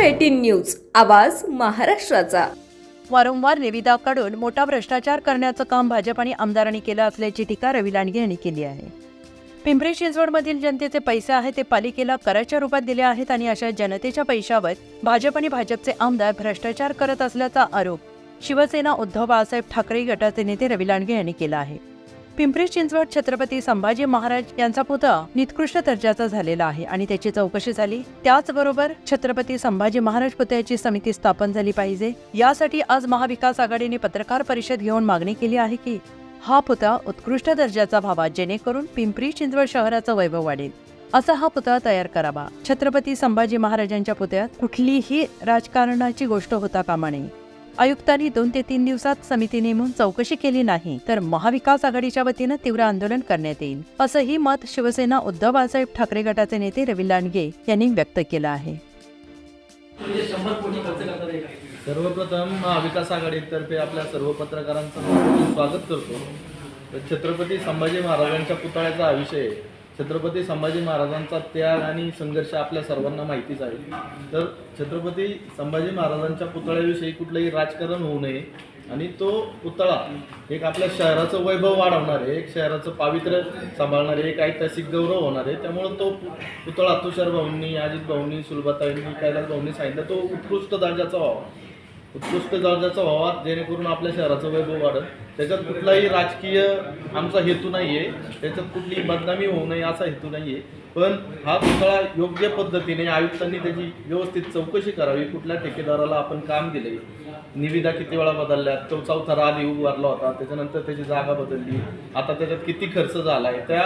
Eighteen news आवाज महाराष्ट्राचा. वारंवार निविदा काढून मोठा भ्रष्टाचार करण्याचं काम भाजप आणि आमदारांनी केलं असल्याची टीका रवी लांडगे यांनी केली आहे. पिंपरी चिंचवडमधील जनतेचे पैसे आहेत ते पालिकेला कराच्या रूपात दिले आहेत आणि अशा जनतेच्या पैशावर भाजप आणि भाजपचे आमदार भ्रष्टाचार करत असल्याचा आरोप शिवसेना उद्धव बाळासाहेब ठाकरे गटाचे नेते रवी लांडगे यांनी केला आहे. पिंपरी चिंचवड छत्रपती संभाजी महाराज यांचा पुतळा निकृष्ट दर्जाचा झालेला आहे आणि त्याची चौकशी झाली. त्याचबरोबर छत्रपती संभाजी महाराज पुतळ्याची समिती स्थापन झाली पाहिजे. यासाठी आज महाविकास आघाडीने पत्रकार परिषद घेऊन मागणी केली आहे की हा पुतळा उत्कृष्ट दर्जाचा व्हावा जेणेकरून पिंपरी चिंचवड शहराचं वैभव वाढेल. असा हा पुतळा तयार करावा. छत्रपती संभाजी महाराजांच्या पुतळ्यात कुठलीही राजकारणाची गोष्ट होता कामा नये. आयुक्तांनी दोन ते तीन दिवसात समिती नेमून चौकशी केली नाही तर महाविकास आघाडीच्या वतीनं तीव्र आंदोलन करण्यात येईल असंही मत शिवसेना उद्धव बाळासाहेब ठाकरे गटाचे नेते रवी लांडगे यांनी व्यक्त केलं आहे. सर्वप्रथम महाविकास आघाडीतर्फे आपल्या सर्व पत्रकारांचं मनपूर्वक स्वागत करतो. तर छत्रपती संभाजी महाराजांच्या पुतळ्याचा हा विषय आहे. छत्रपती संभाजी महाराजांचा त्याग आणि संघर्ष आपल्या सर्वांना माहितीच आहे. तर छत्रपती संभाजी महाराजांच्या पुतळ्याविषयी कुठलंही राजकारण होऊ नये आणि तो पुतळा एक आपल्या शहराचं वैभव वाढवणार आहे एक शहराचं पावित्र्य सांभाळणार आहे एक ऐतिहासिक गौरव होणार आहे त्यामुळं तो पुतळा तुषार भाऊंनी अजित भाऊंनी सुलभाताईंनी कैलास भाऊंनी सांगितलं तो उत्कृष्ट दर्जाचा व्हावा. उत्कृष्ट दर्जाचा व्हावा जेणेकरून आपल्या शहराचं वैभव वाढत त्याच्यात कुठलाही राजकीय आमचा हेतू नाही आहे त्याच्यात कुठलीही बदनामी होऊ नये असा हेतू नाही आहे पण हा पुतळा योग्य पद्धतीने आयुक्तांनी त्याची व्यवस्थित चौकशी करावी कुठल्या ठेकेदाराला आपण काम दिले निविदा किती वेळा बदलल्या तो चौथा राग उभारला होता त्याच्यानंतर त्याची जागा बदलली. आता त्याच्यात किती खर्च झाला आहे त्या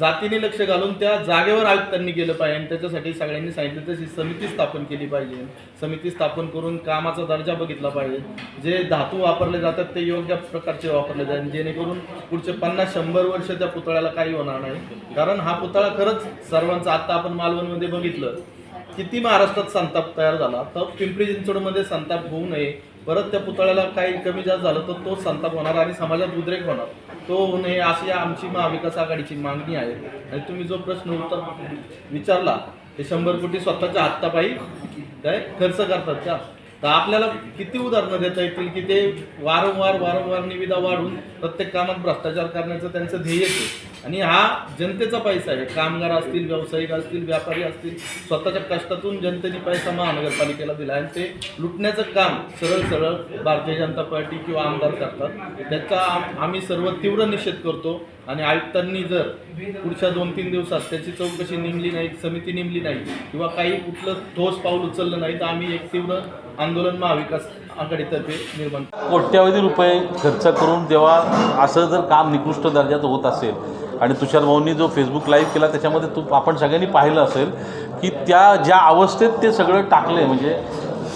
जातीने लक्ष घालून त्या जागेवर आयुक्तांनी केलं पाहिजे आणि त्याच्यासाठी सगळ्यांनी सांगितलं तशी समिती स्थापन केली पाहिजे. समिती स्थापन करून कामाचा दर्जा बघितला पाहिजे. जे धातू वापरले जातात ते योग्य प्रकारचे वापरले जाईल जेणेकरून पुढचे पन्नास शंभर वर्ष त्या पुतळ्याला काही होणार नाही. कारण हा पुतळा खरंच सर्वांचा आत्ता आपण मालवणमध्ये बघितलं. किती महाराष्ट्रात संताप तयार झाला. तर पिंपरी चिंचवडमध्ये संताप होऊ नये. परत त्या पुतळ्याला काही कमी जास्त झालं तर तो संताप होणार आणि समाजात उद्रेक होणार. तो होऊ नये अशी आमची महाविकास आघाडीची मागणी आहे. आणि तुम्ही जो प्रश्न उत्तर विचारला ते शंभर कोटी स्वतःच्या हातापायी काय खर्च करतात त्या तर आपल्याला किती उदाहरणं देता येतील की ते वारंवार वारंवार निविदा वाढून प्रत्येक कामात भ्रष्टाचार करण्याचं त्यांचं ध्येय आहे. आणि हा जनतेचा पैसा आहे. कामगार असतील व्यावसायिक असतील व्यापारी असतील स्वतःच्या कष्टातून जनतेने पैसा महानगरपालिकेला दिला आणि ते लुटण्याचं काम सरळ सरळ भारतीय जनता पार्टी किंवा आमदार करतात. त्याचा आम्ही सर्व तीव्र निषेध करतो आणि आयुक्तांनी जर पुढच्या दोन तीन दिवसात त्याची चौकशी नेमली नाही समिती नेमली नाही किंवा काही कुठलं ठोस पाऊल उचललं नाही तर आम्ही एक तीव्र आंदोलन महाविकास आघाडीतर्फे निर्माण कोट्यावधी रुपये खर्च करून जेव्हा असं जर काम निकृष्ट दर्जाचं होत असेल आणि तुषार भाऊंनी जो फेसबुक लाईव्ह केला त्याच्यामध्ये तू आपण सगळ्यांनी पाहिलं असेल की त्या ज्या अवस्थेत ते सगळं टाकलं म्हणजे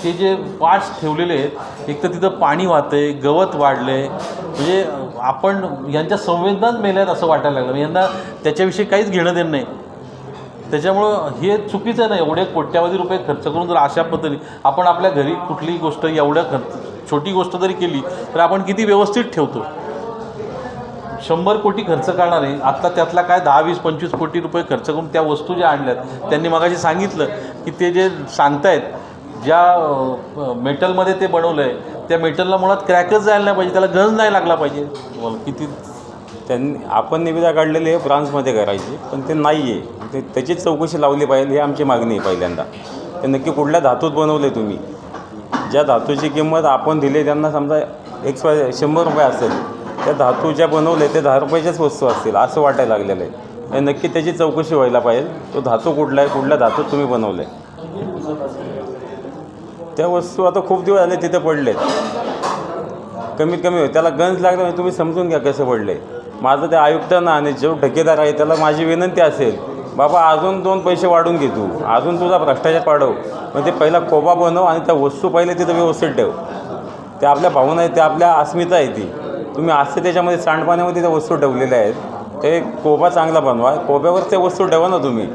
ते जे पार्ट्स ठेवलेले आहेत एक तर तिथं पाणी वाहते गवत वाढले म्हणजे आपण यांच्या संवेदनाच मेल्यात असं वाटायला लागलं. म्हणजे यांना त्याच्याविषयी काहीच घेणं देणं नाही. त्याच्यामुळं हे चुकीचं नाही. एवढे कोट्यावधी रुपये खर्च करून जर अशा पद्धतीने आपण आपल्या घरी कुठलीही गोष्ट एवढ्या खर्च छोटी गोष्ट जरी केली तर आपण किती व्यवस्थित ठेवतो? शंभर कोटी खर्च करणार आहे आत्ता त्यातला काय दहा वीस पंचवीस कोटी रुपये खर्च करून त्या वस्तू ज्या आणल्यात त्यांनी मगाशी सांगितलं की ते जे सांगतायत ज्या मेटलमध्ये ते बनवलं आहे त्या मेटलला मुळात क्रॅकच जायला नाही पाहिजे त्याला गंज नाही लागला पाहिजे. किती त्यांनी आपण निविदा काढलेली आहे फ्रान्समध्ये करायची पण ते नाही आहे ते त्याचीच चौकशी लावली पाहिजे ही आमची मागणी आहे पहिल्यांदा. ते नक्की कुठल्या धातूत बनवले तुम्ही? ज्या धातूची किंमत आपण दिली त्यांना समजा एक शंभर रुपये असेल त्या धातू ज्या बनवले ते दहा रुपयाच्याच वस्तू असतील असं वाटायला लागलेलं आहे. आणि नक्की त्याची चौकशी व्हायला पाहिजे तो धातू कुठला आहे कुठल्या धातूत तुम्ही बनवले. त्या वस्तू आता खूप दिवस झाले तिथे पडले कमीत कमी होईल. त्याला गंज लागला म्हणजे तुम्ही समजून घ्या कसं पडले माझं ते आयुक्तांना आणि जो ठेकेदार आहे त्याला माझी विनंती असेल बाबा अजून दोन पैसे वाढून घे तू. अजून तुझा भ्रष्टाचार वाढव मग ते पहिला कोबा बनव आणि त्या वस्तू पहिले तिथं व्यवस्थित ठेव. त्या आपल्या भावना आहेत त्या आपल्या अस्मिता आहे ती. तुम्ही असे त्याच्यामध्ये सांडपाण्यामध्ये त्या वस्तू ठेवलेल्या आहेत. ते कोबा चांगला बनवा. कोब्यावर त्या वस्तू ठेवा ना तुम्ही.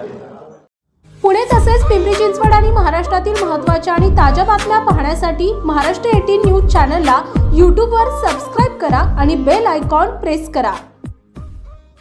पुणे तसेच पिंपरी चिंचवड आणि महाराष्ट्रातील महत्त्वाच्या आणि ताज्या बातम्या पाहण्यासाठी महाराष्ट्र एटीन न्यूज चॅनलला यूट्यूबवर सबस्क्राईब करा आणि बेल आयकॉन प्रेस करा.